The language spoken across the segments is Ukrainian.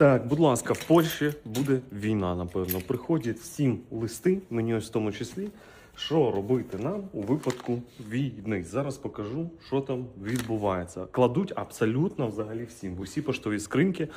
Так, будь ласка, в Польщі буде війна, напевно. Приходять всім листи, мені ось в тому числі, що робити нам у випадку війни. Зараз покажу, що там відбувається. Кладуть абсолютно взагалі всім. Усі поштові скриньки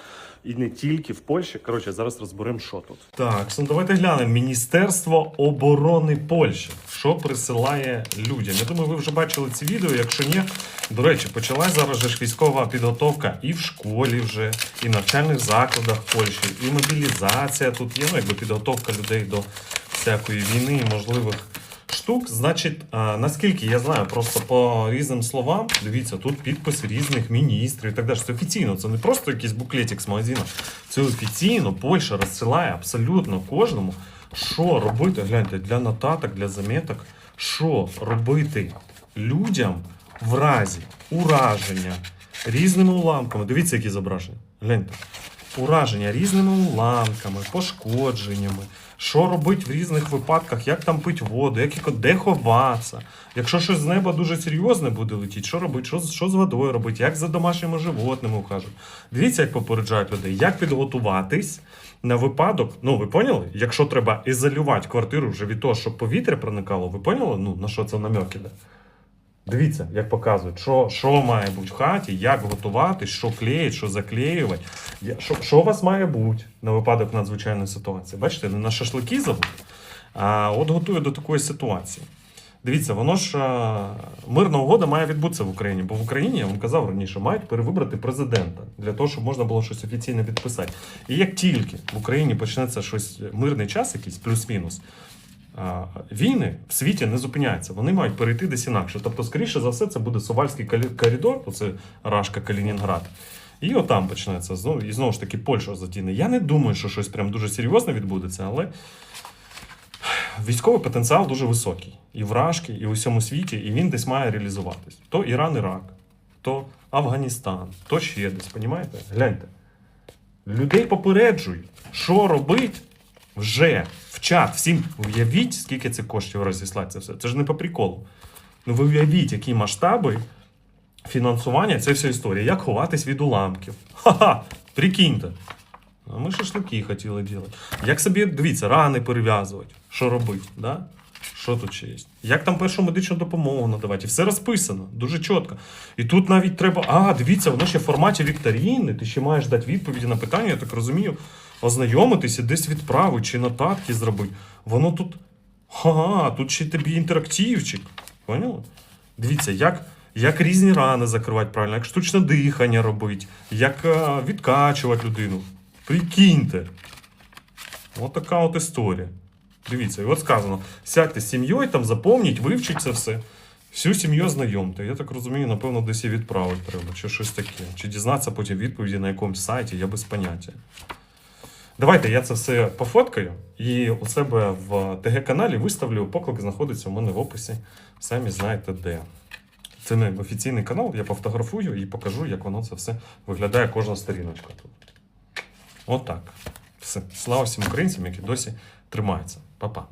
і не тільки в Польщі. Коротше, зараз розберемо, що тут. Так, ну давайте глянемо. Міністерство оборони Польщі. Що присилає людям? Я думаю, ви вже бачили ці відео. Якщо ні, до речі, почалась зараз ж військова підготовка і в школі вже, і навчальних закладах Польщі, і мобілізація тут є. Ну, якби підготовка людей до всякої війни і можливих штук. Значить, а, наскільки я знаю, просто по різним словам, дивіться, тут підпис різних міністрів і так далі. Це офіційно, це не просто якийсь буклетик з магазину. Це офіційно Польща розсилає абсолютно кожному, що робити. Гляньте, для нотаток, для заметок, що робити людям в разі ураження різними уламками. Дивіться, які зображення. Гляньте. Ураження різними уламками, пошкодженнями, що робити в різних випадках, як там пити воду, як де ховатися. Якщо щось з неба дуже серйозне буде летіти, що робити, що, що з водою робити, як за домашніми животними ухажуть. Дивіться, як попереджають людей, як підготуватись на випадок. Ну, ви поняли? Якщо треба ізолювати квартиру вже від того, щоб повітря проникало, ви поняли? Ну, на що це намек іде? Дивіться, як показують, що, що має бути в хаті, як готувати, що клеїть, що заклеювати. Що, що у вас має бути на випадок надзвичайної ситуації? Бачите, не на шашлики забув, а от готую до такої ситуації. Дивіться, воно ж мирна угода має відбутися в Україні, бо в Україні, я вам казав раніше, мають перевибрати президента для того, щоб можна було щось офіційно підписати. І як тільки в Україні почнеться щось мирний час, якийсь плюс-мінус, війни в світі не зупиняються. Вони мають перейти десь інакше. Тобто, скоріше за все, це буде Сувальський коридор, оце Рашка, Калінінград. І отам почнеться знову, і знову ж таки Польща затіне. Я не думаю, що щось прям дуже серйозне відбудеться, але військовий потенціал дуже високий. І в Рашки, і в усьому світі, і він десь має реалізуватись. То Іран, Ірак, то Афганістан, то ще десь, понімаєте? Гляньте. Людей попереджують, що робить вже чат. Всім уявіть, скільки це коштів розіслати це все. Це ж не по приколу. Ну ви уявіть, які масштаби фінансування цієї всієї історії. Як ховатись від уламків. Ха-ха! Прикиньте. А ми шашлики хотіли робити. Як собі, дивіться, рани перев'язувати, що робити, да? Що тут ще є? Як там першу медичну допомогу надавати? І все розписано, дуже чітко. І тут навіть треба. А, дивіться, воно ще в форматі вікторіни. Ти ще маєш дати відповіді на питання, я так розумію, ознайомитися, десь відправити чи нотатки зробити. Воно тут. Ага, тут ще тобі інтерактивчик. Поняли? Дивіться, як, як різні рани закривати правильно, як штучне дихання робити, як е, відкачувати людину. Прикиньте. От така от історія. Дивіться, і от сказано: сядьте з сім'єю, там заповніть, вивчіть це все. Всю сім'ю знайомте. Я так розумію, напевно, десь і відправити треба, чи щось таке. Чи дізнатися потім відповіді на якомусь сайті, я без поняття. Давайте я це все пофоткаю і у себе в ТГ-каналі виставлю. Поклик знаходиться у мене в описі. Самі знаєте де. Це не офіційний канал, я пофотографую і покажу, як воно це все виглядає кожна сторіночка тут. Отак. Все. Слава всім українцям, які досі тримаються. Па-па.